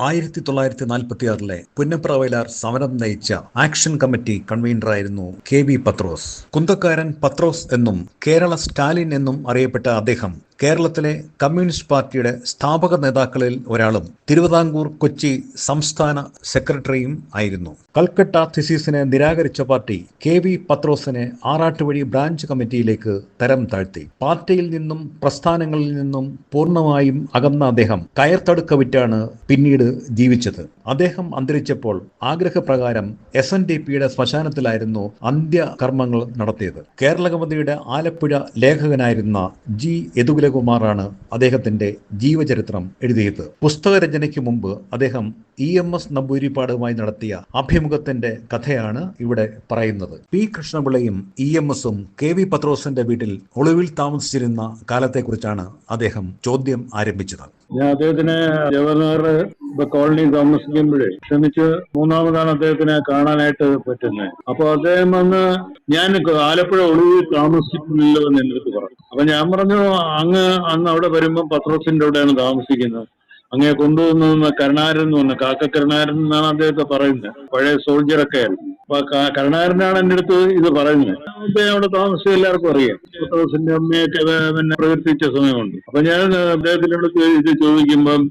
ആയിരത്തി തൊള്ളായിരത്തി നാൽപ്പത്തിയാറിലെ പുന്നപ്ര വയലാർ സമരം നയിച്ച ആക്ഷൻ കമ്മിറ്റി കൺവീനറായിരുന്നു കെ വി പത്രോസ്. കുന്തക്കാരൻ പത്രോസ് എന്നും കേരള സ്റ്റാലിൻ എന്നും അറിയപ്പെട്ട അദ്ദേഹം കേരളത്തിലെ കമ്മ്യൂണിസ്റ്റ് പാർട്ടിയുടെ സ്ഥാപക നേതാക്കളിൽ ഒരാളും തിരുവിതാംകൂർ കൊച്ചി സംസ്ഥാന സെക്രട്ടറിയും ആയിരുന്നു. കൽക്കട്ട തിസീസിനെ നിരാകരിച്ച പാർട്ടി കെ വി പത്രോസിനെ ആറാട്ടുവഴി ബ്രാഞ്ച് കമ്മിറ്റിയിലേക്ക് തരം താഴ്ത്തി. പാർട്ടിയിൽ നിന്നും പ്രസ്ഥാനങ്ങളിൽ നിന്നും പൂർണമായും അകന്ന അദ്ദേഹം കയർത്തടുക്ക വിറ്റാണ് പിന്നീട് ജീവിച്ചത്. അദ്ദേഹം അന്തരിച്ചപ്പോൾ ആഗ്രഹപ്രകാരം എസ് എൻ ഡി പിയുടെ ശ്മശാനത്തിലായിരുന്നു അന്ത്യകർമ്മങ്ങൾ നടത്തിയത്. കേരള ആലപ്പുഴ ലേഖകനായിരുന്ന ജി യദുകുലകുമാറാണ് അദ്ദേഹത്തിന്റെ ജീവചരിത്രം എഴുതിയത്. പുസ്തകരചനയ്ക്ക് മുമ്പ് അദ്ദേഹം ഇ എം എസ് നമ്പൂരിപ്പാടുമായി നടത്തിയ അഭിമുഖത്തിന്റെ കഥയാണ് ഇവിടെ പറയുന്നത്. പി കൃഷ്ണപിള്ളയും ഇ എം എസും കെ വി പത്രോസിന്റെ വീട്ടിൽ ഒളിവിൽ താമസിച്ചിരുന്ന കാലത്തെക്കുറിച്ചാണ് അദ്ദേഹം ചോദ്യം ആരംഭിച്ചത്. ഞാൻ അദ്ദേഹത്തിന് ജവഹർലാൽ കോളനി താമസിക്കുമ്പോഴേ ക്ഷമിച്ച് മൂന്നാമതാണ് അദ്ദേഹത്തിനെ കാണാനായിട്ട് പറ്റുന്നത് അപ്പൊ അദ്ദേഹം വന്ന് ഞാൻ ആലപ്പുഴ ഒളിവിൽ താമസിക്കുന്നില്ലോ എന്ന് എന്റെ അടുത്ത് പറഞ്ഞു. അപ്പൊ ഞാൻ പറഞ്ഞു അങ്ങ് അന്ന് അവിടെ വരുമ്പോൾ പത്രോസിന്റെ അവിടെയാണ് താമസിക്കുന്നത്. അങ്ങേ കൊണ്ടുവന്ന കരുണാരൻ എന്ന് പറഞ്ഞു. കാക്ക കരുണാരൻ എന്നാണ് അദ്ദേഹത്തെ പറയുന്നത്. പഴയ സോൾജറൊക്കെ ആയിരുന്നു. അപ്പൊ എന്റെ അടുത്ത് ഇത് പറയുന്നത്. അവിടെ താമസിച്ച എല്ലാവർക്കും അറിയാം. പത്രോസിന്റെ അമ്മയൊക്കെ പിന്നെ പ്രവർത്തിച്ച സമയമുണ്ട്. അപ്പൊ ഞാൻ അദ്ദേഹത്തിനോട് ഇത് ചോദിക്കുമ്പം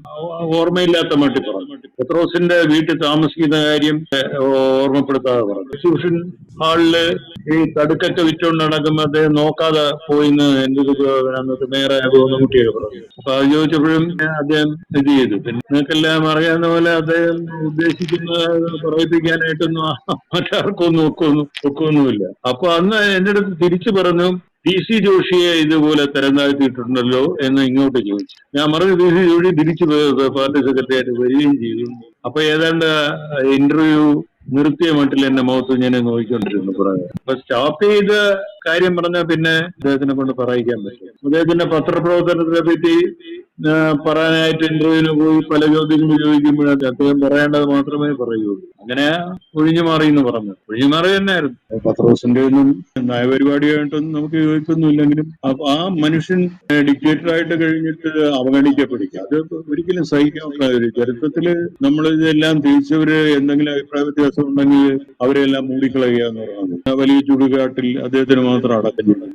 ഓർമ്മയില്ലാത്ത മട്ടി പറഞ്ഞു പത്രോസിന്റെ വീട്ടിൽ താമസിക്കുന്ന കാര്യം ഓർമ്മപ്പെടുത്താതെ പറഞ്ഞു. എക്സിബിഷൻ ഹാളിൽ ഈ തടുക്കൊക്കെ വിറ്റുകൊണ്ട് നടക്കുമ്പോ അദ്ദേഹം നോക്കാതെ പോയിന്ന് എന്റെ ഒരു അന്നത്തെ മേയറായ ഗോവിന്ദൻകുട്ടിയൊക്കെ പറഞ്ഞു. അപ്പൊ അത് ചോദിച്ചപ്പോഴും അദ്ദേഹം ഇത് ചെയ്തു. പിന്നെ നിങ്ങൾക്കെല്ലാം അറിയാവുന്ന പോലെ അദ്ദേഹം ഉദ്ദേശിക്കുന്ന പറയിപ്പിക്കാനായിട്ടൊന്നും ഒക്കെ ഒന്നും ഒക്കൊന്നും ഒക്കൊന്നുമില്ല അപ്പൊ അന്ന് എന്റെ അടുത്ത് തിരിച്ചു പറഞ്ഞു പി സി ജോഷിയെ ഇതുപോലെ തരംതാഴ്ത്തിയിട്ടുണ്ടല്ലോ എന്ന് ഇങ്ങോട്ട് ചോദിച്ചു. ഞാൻ പറഞ്ഞു പി സി ജോഷി തിരിച്ചു പാർട്ടി സെക്രട്ടറിയായിട്ട് വരികയും ചെയ്തു. അപ്പൊ ഏതാണ്ട് ഇന്റർവ്യൂ നിർത്തിയ മട്ടിൽ എന്റെ മുഖത്ത് ഞാൻ നോക്കിക്കൊണ്ടിരുന്നു പറയാം അപ്പൊ സ്റ്റോപ്പ് ചെയ്ത കാര്യം പറഞ്ഞാൽ പിന്നെ അദ്ദേഹത്തിനെ കൊണ്ട് പറയിക്കാൻ പറ്റും അദ്ദേഹത്തിന്റെ പത്രപ്രവർത്തനത്തെ പറ്റി പറയാനായിട്ട് ഇന്റർവ്യൂവിന് പോയി പല ചോദ്യങ്ങൾ ചോദിക്കുമ്പോഴൊക്കെ അദ്ദേഹം പറയേണ്ടത് മാത്രമേ പറയുള്ളൂ. അങ്ങനെ ഒഴിഞ്ഞു മാറി എന്ന് പറഞ്ഞു. ഒഴിഞ്ഞു മാറി തന്നെയായിരുന്നു. പത്രോസിന്റെ ഒന്നും നയപരിപാടിയായിട്ടൊന്നും നമുക്ക് ചോദിക്കൊന്നുമില്ലെങ്കിലും ആ മനുഷ്യൻ ഡിക്റ്റേറ്റർ ആയിട്ട് കഴിഞ്ഞിട്ട് അവഗണിക്കപ്പെടുക. അത് ഒരിക്കലും സഹിക്കാൻ ഒരു ചരിത്രത്തിൽ നമ്മൾ ഇതെല്ലാം തിരിച്ചവര് എന്തെങ്കിലും അഭിപ്രായ വ്യത്യാസം ഉണ്ടെങ്കിൽ അവരെല്ലാം മൂടിക്കളയുക എന്ന് പറയുന്നത് വലിയ ചുടുകാട്ടിൽ അദ്ദേഹത്തിന് മാത്രം അടക്കുന്നുണ്ട്